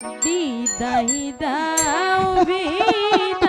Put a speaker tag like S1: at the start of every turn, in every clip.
S1: বিদায় দাও বিদায়।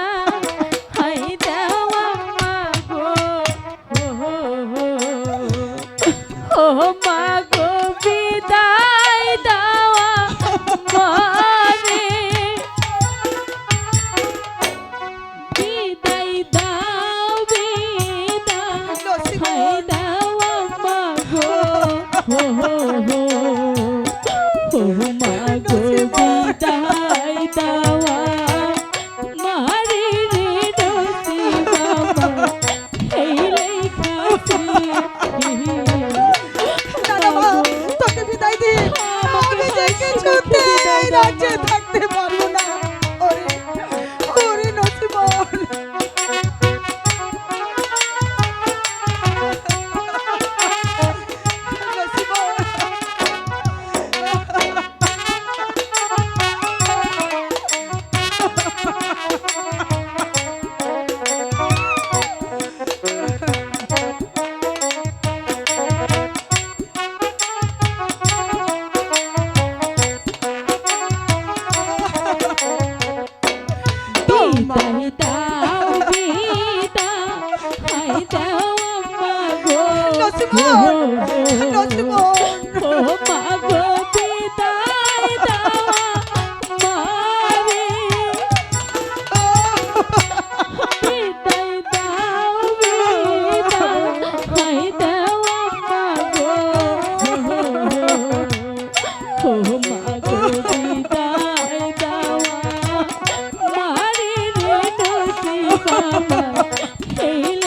S1: এই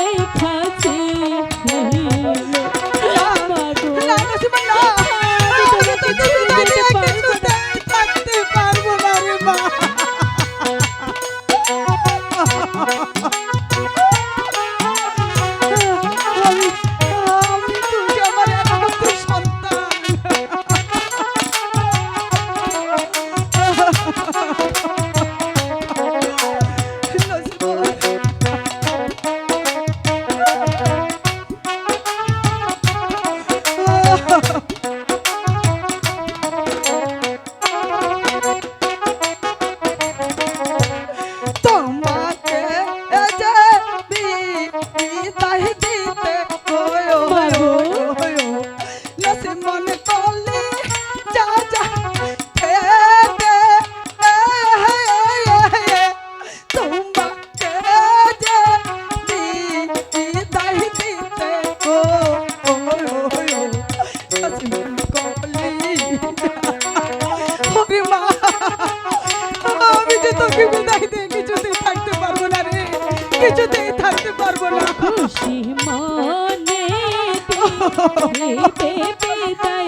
S2: কিছুতেই থাকতে পারব না।
S1: খুশি মনে
S2: পেতে পেতাই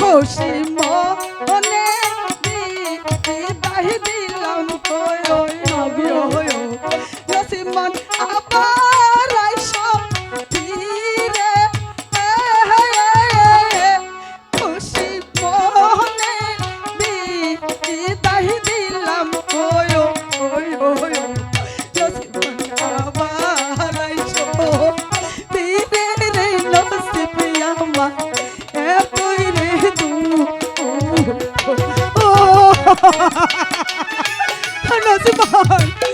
S1: খুশি
S2: ভাই